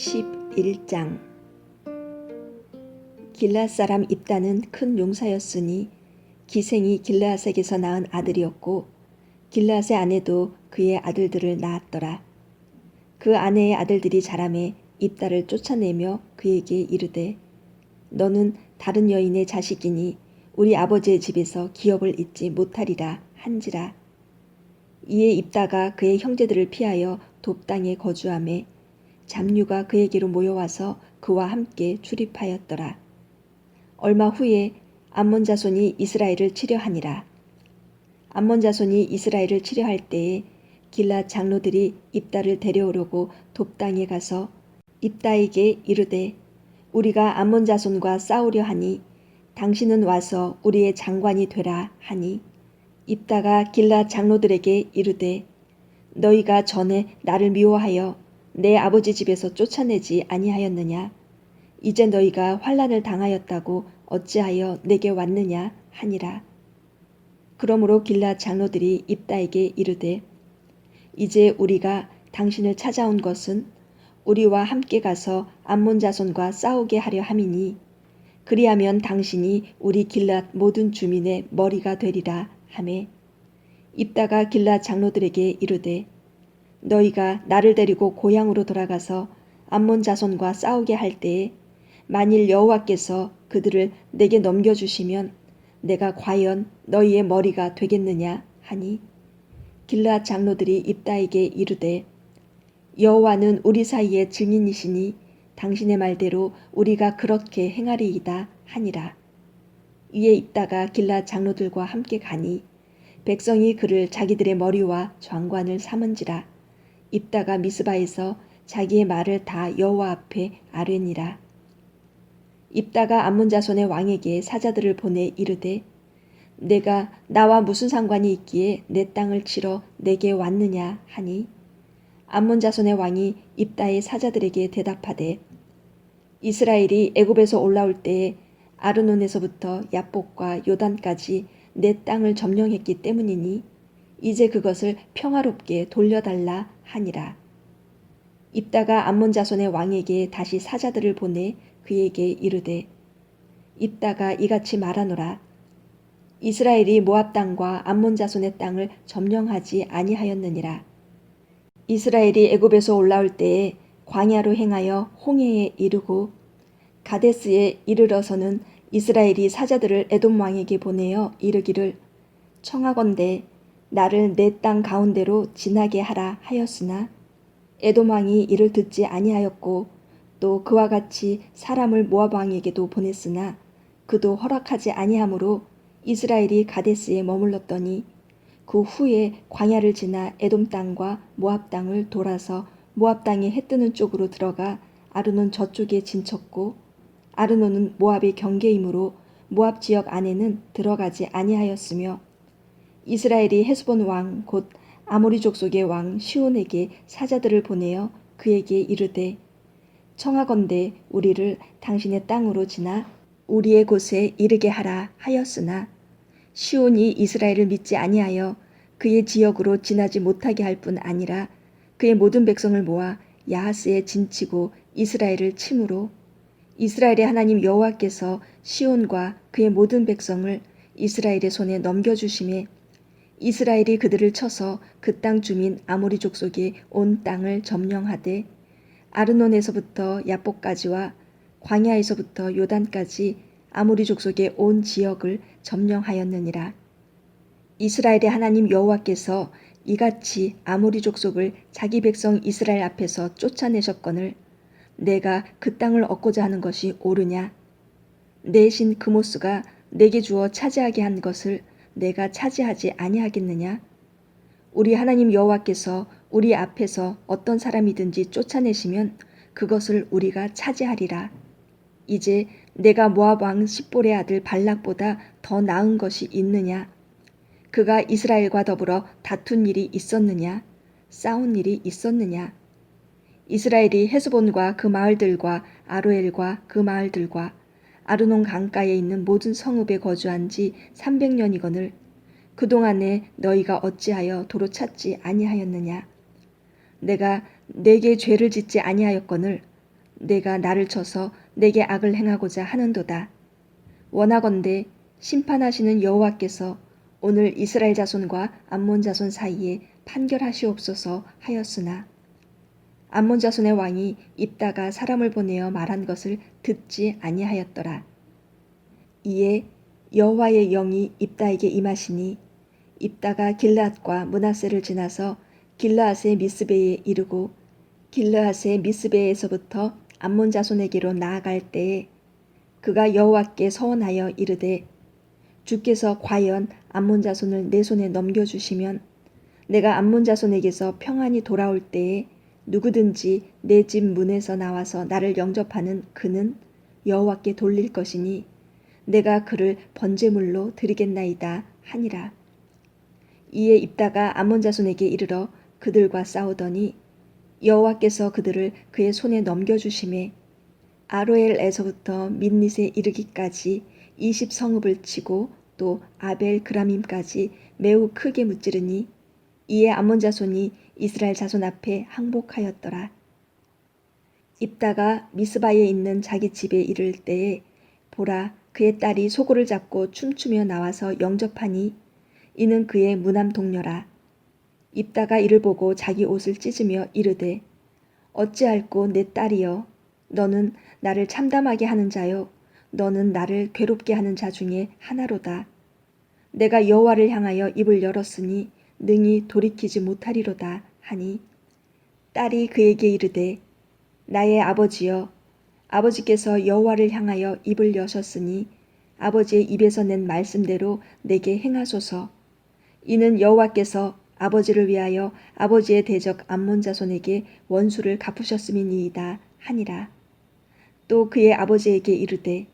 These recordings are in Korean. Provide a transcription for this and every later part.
11장 길라 사람 입다는 큰 용사였으니 기생이 길라앗에게서 낳은 아들이었고 길라앗의 아내도 그의 아들들을 낳았더라. 그 아내의 아들들이 자라매 입다를 쫓아내며 그에게 이르되 너는 다른 여인의 자식이니 우리 아버지의 집에서 기업을 잊지 못하리라 한지라. 이에 입다가 그의 형제들을 피하여 돕당에 거주함에 잡류가 그에게로 모여와서 그와 함께 출입하였더라. 얼마 후에 암몬 자손이 이스라엘을 치려하니라. 암몬 자손이 이스라엘을 치려할 때에 길라 장로들이 입다를 데려오려고 돕당에 가서 입다에게 이르되 우리가 암몬 자손과 싸우려 하니 당신은 와서 우리의 장관이 되라 하니 입다가 길라 장로들에게 이르되 너희가 전에 나를 미워하여 내 아버지 집에서 쫓아내지 아니하였느냐? 이제 너희가 환란을 당하였다고 어찌하여 내게 왔느냐 하니라. 그러므로 길라 장로들이 입다에게 이르되 이제 우리가 당신을 찾아온 것은 우리와 함께 가서 암몬 자손과 싸우게 하려 함이니 그리하면 당신이 우리 길랏 모든 주민의 머리가 되리라 하매. 입다가 길라 장로들에게 이르되 너희가 나를 데리고 고향으로 돌아가서 암몬 자손과 싸우게 할 때에 만일 여호와께서 그들을 내게 넘겨주시면 내가 과연 너희의 머리가 되겠느냐 하니? 길라 장로들이 입다에게 이르되 여호와는 우리 사이의 증인이시니 당신의 말대로 우리가 그렇게 행하리이다 하니라. 이에 입다가 길라 장로들과 함께 가니 백성이 그를 자기들의 머리와 장관을 삼은지라 입다가 미스바에서 자기의 말을 다 여호와 앞에 아뢰니라. 입다가 암몬 자손의 왕에게 사자들을 보내 이르되 내가 나와 무슨 상관이 있기에 내 땅을 치러 내게 왔느냐 하니? 암몬 자손의 왕이 입다의 사자들에게 대답하되 이스라엘이 애굽에서 올라올 때에 아르논에서부터 야복과 요단까지 내 땅을 점령했기 때문이니 이제 그것을 평화롭게 돌려달라 하니라. 입다가 암몬 자손의 왕에게 다시 사자들을 보내 그에게 이르되 입다가 이같이 말하노라. 이스라엘이 모압 땅과 암몬 자손의 땅을 점령하지 아니하였느니라. 이스라엘이 애굽에서 올라올 때에 광야로 행하여 홍해에 이르고 가데스에 이르러서는 이스라엘이 사자들을 에돔 왕에게 보내어 이르기를 청하건대 나를 내 땅 가운데로 지나게 하라 하였으나 에돔 왕이 이를 듣지 아니하였고 또 그와 같이 사람을 모압 왕에게도 보냈으나 그도 허락하지 아니하므로 이스라엘이 가데스에 머물렀더니 그 후에 광야를 지나 에돔 땅과 모압 땅을 돌아서 모압 땅에 해 뜨는 쪽으로 들어가 아르논 저쪽에 진쳤고 아르논은 모압의 경계이므로 모압 지역 안에는 들어가지 아니하였으며 이스라엘이 헤스본 왕 곧 아모리 족 속의 왕 시온에게 사자들을 보내어 그에게 이르되 청하건대 우리를 당신의 땅으로 지나 우리의 곳에 이르게 하라 하였으나 시온이 이스라엘을 믿지 아니하여 그의 지역으로 지나지 못하게 할 뿐 아니라 그의 모든 백성을 모아 야하스에 진치고 이스라엘을 침으로 이스라엘의 하나님 여호와께서 시온과 그의 모든 백성을 이스라엘의 손에 넘겨주심에 이스라엘이 그들을 쳐서 그 땅 주민 아모리 족속의 온 땅을 점령하되 아르논에서부터 야복까지와 광야에서부터 요단까지 아모리 족속의 온 지역을 점령하였느니라. 이스라엘의 하나님 여호와께서 이같이 아모리 족속을 자기 백성 이스라엘 앞에서 쫓아내셨거늘 내가 그 땅을 얻고자 하는 것이 옳으냐? 내신 그모스가 내게 주어 차지하게 한 것을 내가 차지하지 아니하겠느냐? 우리 하나님 여호와께서 우리 앞에서 어떤 사람이든지 쫓아내시면 그것을 우리가 차지하리라. 이제 내가 모압 왕 십볼의 아들 발락보다 더 나은 것이 있느냐? 그가 이스라엘과 더불어 다툰 일이 있었느냐? 싸운 일이 있었느냐? 이스라엘이 헤스본과 그 마을들과 아로엘과 그 마을들과 아르논 강가에 있는 모든 성읍에 거주한 지 300년이거늘 그동안에 너희가 어찌하여 도로 찾지 아니하였느냐 내가 내게 죄를 짓지 아니하였거늘 내가 나를 쳐서 내게 악을 행하고자 하는도다. 원하건대 심판하시는 여호와께서 오늘 이스라엘 자손과 암몬 자손 사이에 판결하시옵소서 하였으나 암몬 자손의 왕이 입다가 사람을 보내어 말한 것을 듣지 아니하였더라. 이에 여호와의 영이 입다에게 임하시니 입다가 길라앗과 문하세를 지나서 길라앗의 미스베에 이르고 길라앗의 미스베에서부터 암몬 자손에게로 나아갈 때에 그가 여호와께 서원하여 이르되 주께서 과연 암몬 자손을 내 손에 넘겨 주시면 내가 암몬 자손에게서 평안히 돌아올 때에 누구든지 내 집 문에서 나와서 나를 영접하는 그는 여호와께 돌릴 것이니 내가 그를 번제물로 드리겠나이다 하니라. 이에 입다가 암몬 자손에게 이르러 그들과 싸우더니 여호와께서 그들을 그의 손에 넘겨주심에 아로엘에서부터 민닛에 이르기까지 20 성읍을 치고 또 아벨 그라밈까지 매우 크게 무찌르니 이에 암몬 자손이 이스라엘 자손 앞에 항복하였더라. 입다가 미스바에 있는 자기 집에 이를 때에 보라 그의 딸이 소고를 잡고 춤추며 나와서 영접하니 이는 그의 무남 동료라. 입다가 이를 보고 자기 옷을 찢으며 이르되 어찌할꼬 내 딸이여 너는 나를 참담하게 하는 자요 너는 나를 괴롭게 하는 자 중에 하나로다. 내가 여호와를 향하여 입을 열었으니 능히 돌이키지 못하리로다 하니 딸이 그에게 이르되 나의 아버지여 아버지께서 여호와를 향하여 입을 여셨으니 아버지의 입에서 낸 말씀대로 내게 행하소서. 이는 여호와께서 아버지를 위하여 아버지의 대적 암몬 자손에게 원수를 갚으셨음이니이다 하니라. 또 그의 아버지에게 이르되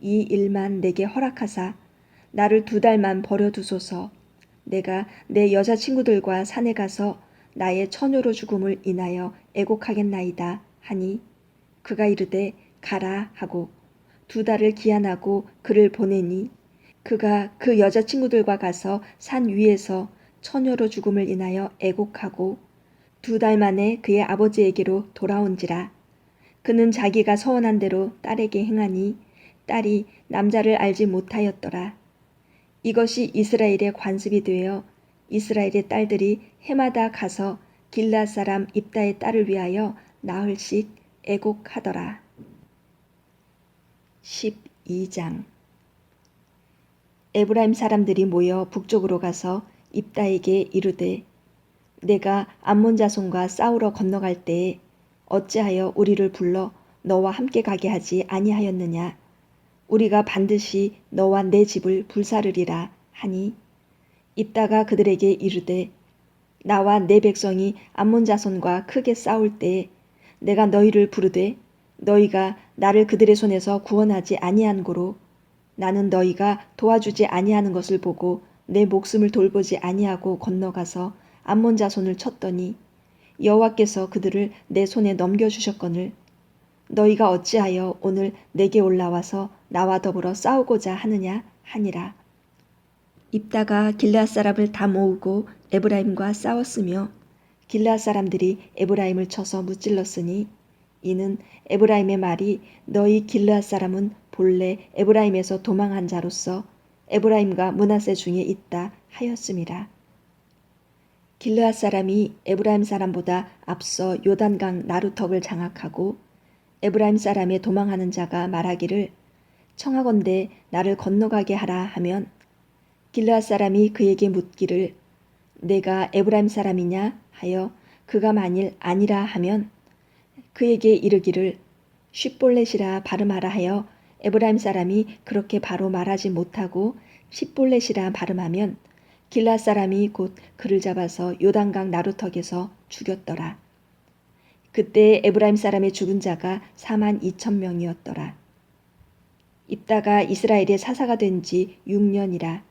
이 일만 내게 허락하사 나를 두 달만 버려 두소서. 내가 내 여자 친구들과 산에 가서 나의 처녀로 죽음을 인하여 애곡하겠나이다 하니 그가 이르되 가라 하고 두 달을 기한하고 그를 보내니 그가 그 여자친구들과 가서 산 위에서 처녀로 죽음을 인하여 애곡하고 두 달 만에 그의 아버지에게로 돌아온지라 그는 자기가 서원한 대로 딸에게 행하니 딸이 남자를 알지 못하였더라. 이것이 이스라엘의 관습이 되어 이스라엘의 딸들이 해마다 가서 길라 사람 입다의 딸을 위하여 나흘씩 애곡하더라. 12장 에브라임 사람들이 모여 북쪽으로 가서 입다에게 이르되 내가 암몬 자손과 싸우러 건너갈 때에 어찌하여 우리를 불러 너와 함께 가게 하지 아니하였느냐 우리가 반드시 너와 내 집을 불사르리라 하니 입다가 그들에게 이르되 나와 내 백성이 암몬 자손과 크게 싸울 때에 내가 너희를 부르되 너희가 나를 그들의 손에서 구원하지 아니한 고로 나는 너희가 도와주지 아니하는 것을 보고 내 목숨을 돌보지 아니하고 건너가서 암몬 자손을 쳤더니 여호와께서 그들을 내 손에 넘겨 주셨거늘 너희가 어찌하여 오늘 내게 올라와서 나와 더불어 싸우고자 하느냐 하니라. 입다가 길라 사람을 다 모으고 에브라임과 싸웠으며 길라 사람들이 에브라임을 쳐서 무찔렀으니 이는 에브라임의 말이 너희 길라 사람은 본래 에브라임에서 도망한 자로서 에브라임과 문하세 중에 있다 하였음이라. 길르앗 사람이 에브라임 사람보다 앞서 요단강 나루턱을 장악하고 에브라임 사람의 도망하는 자가 말하기를 청하건대 나를 건너가게 하라 하면 길르앗 사람이 그에게 묻기를 내가 에브라임 사람이냐 하여 그가 만일 아니라 하면 그에게 이르기를 쉽볼렛이라 발음하라 하여 에브라임 사람이 그렇게 바로 말하지 못하고 십볼렛이라 발음하면 길라 사람이 곧 그를 잡아서 요단강 나루턱에서 죽였더라. 그때 에브라임 사람의 죽은 자가 4만 2천 명이었더라. 입다가 이스라엘의 사사가 된 지 6년이라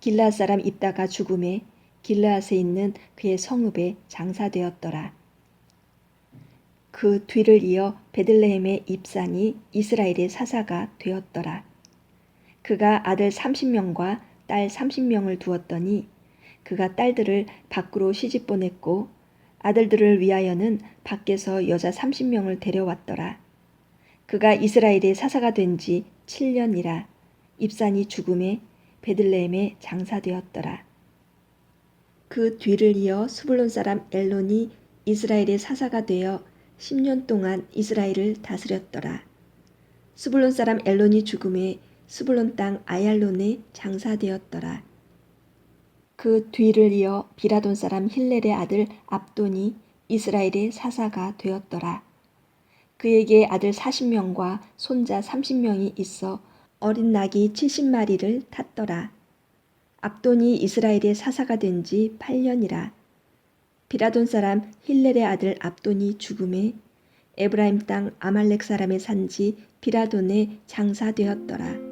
길라 사람 입다가 죽음에 길라앗에 있는 그의 성읍에 장사되었더라. 그 뒤를 이어 베들레헴의 입산이 이스라엘의 사사가 되었더라. 그가 아들 30명과 딸 30명을 두었더니 그가 딸들을 밖으로 시집 보냈고 아들들을 위하여는 밖에서 여자 30명을 데려왔더라. 그가 이스라엘의 사사가 된 지 7년이라 입산이 죽음에 베들레헴에 장사되었더라. 그 뒤를 이어 수불론 사람 엘론이 이스라엘의 사사가 되어 10년 동안 이스라엘을 다스렸더라. 수불론 사람 엘론이 죽음에 수불론 땅 아얄론에 장사되었더라. 그 뒤를 이어 비라돈 사람 힐렐의 아들 압돈이 이스라엘의 사사가 되었더라. 그에게 아들 40명과 손자 30명이 있어 어린 낙이 70마리를 탔더라. 압돈이 이스라엘의 사사가 된 지 8년이라. 비라돈 사람 힐렐의 아들 압돈이 죽음에 에브라임 땅 아말렉 사람의 산지 비라돈에 장사되었더라.